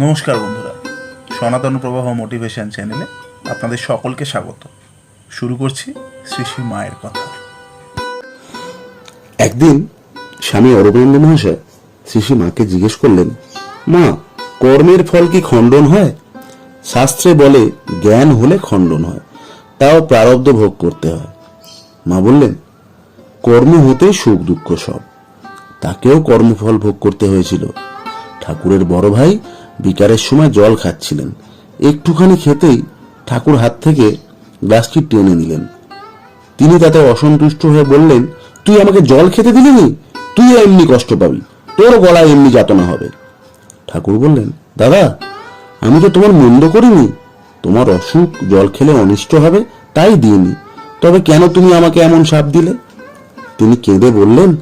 নমস্কার বন্ধুরা, সনাতন প্রবাহ মোটিভেশন চ্যানেলে আপনাদের সকলকে স্বাগত। শুরু করছি শ্রী শ্রী মায়ের কথা। একদিন স্বামী অরবিন্দ মহাশয় শ্রী মাকে জিজ্ঞেস করলেন, মা, কর্মের ফল কি খণ্ডন হয়? শাস্ত্রে বলে, জ্ঞান হলে খণ্ডন হয়, তাও প্রারব্ধ ভোগ করতে হয়। মা বললেন, কর্ম হতেই সুখ দুঃখ সব, তাকেও কর্মফল ভোগ করতে হয়েছিল। ঠাকুরের বড় ভাই বিকারের সময় জল খাচ্ছিলেন। একটুখানি খেতেই ঠাকুর হাত থেকে গ্লাসটি টেনে নিলেন। তিনি তাতে অসন্তুষ্ট হয়ে বললেন, তুই আমাকে জল খেতে দিলিনি তুই এমনি কষ্ট পাবি। তোর গলায় এমনি যাতনা হবে। ঠাকুর বললেন, দাদা, আমি তো তোমার মন্দ করিনি। তোমার অসুখ জল খেলে অনিষ্ট হবে, তাই দিইনি। তবে কেন তুমি আমাকে এমন সাপ দিলে? তিনি কেঁদে বললেন,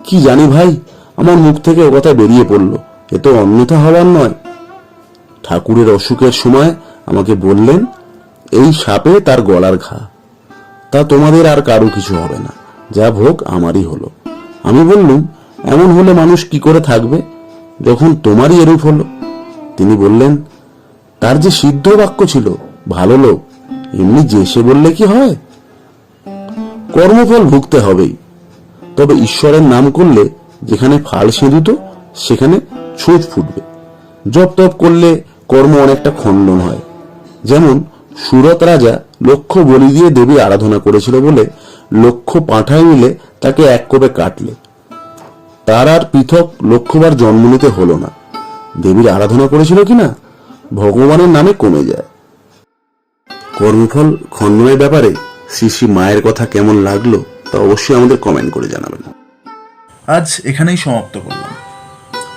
কি জানি ভাই, আমার মুখ থেকে ও কথা বেরিয়ে পড়ল। এ তো অন্যথা হওয়ার নয়। ঠাকুরের অসুখের সময় আমাকে বললেন, এই সাপে তার গলার ঘা। তা তোমাদের আর কারও কিছু হবে না। যা ভোগ আমারই হলো। আমি বললুম, এমন হলে মানুষ কি করে থাকবে? যখন তোমারই এরূপ হলো। তিনি বললেন, তার যে সিদ্ধ বাক্য ছিল, ভালো লোক, এমনি যে সে বললে কি হয়? কর্মফল ভুগতে হবেই। তবে ঈশ্বরের নাম করলে যেখানে ফাল সেঁধুত সেখানে ছুঁচ ফুটবে। জপ তপ করলে কর্ম অনেকটা খণ্ডন হয়। যেমন, সুরত রাজা লক্ষ্য বলি দিয়ে দেবী আরাধনা করেছিল বলে লক্ষ্য পাঁঠায় মিলে তাকে এক কোপে কাটলে। তার আর পৃথক লক্ষ্যবার জন্ম নিতে হলো না। দেবীর আরাধনা করেছিল কিনা? ভগবানের নামে কমে যায়। কর্মফল খণ্ডনের ব্যাপারে শ্রী শ্রী মায়ের কথা কেমন লাগল তা অবশ্যই আমাদের কমেন্ট করে জানাবেন। আজ এখানেই সমাপ্ত করলাম।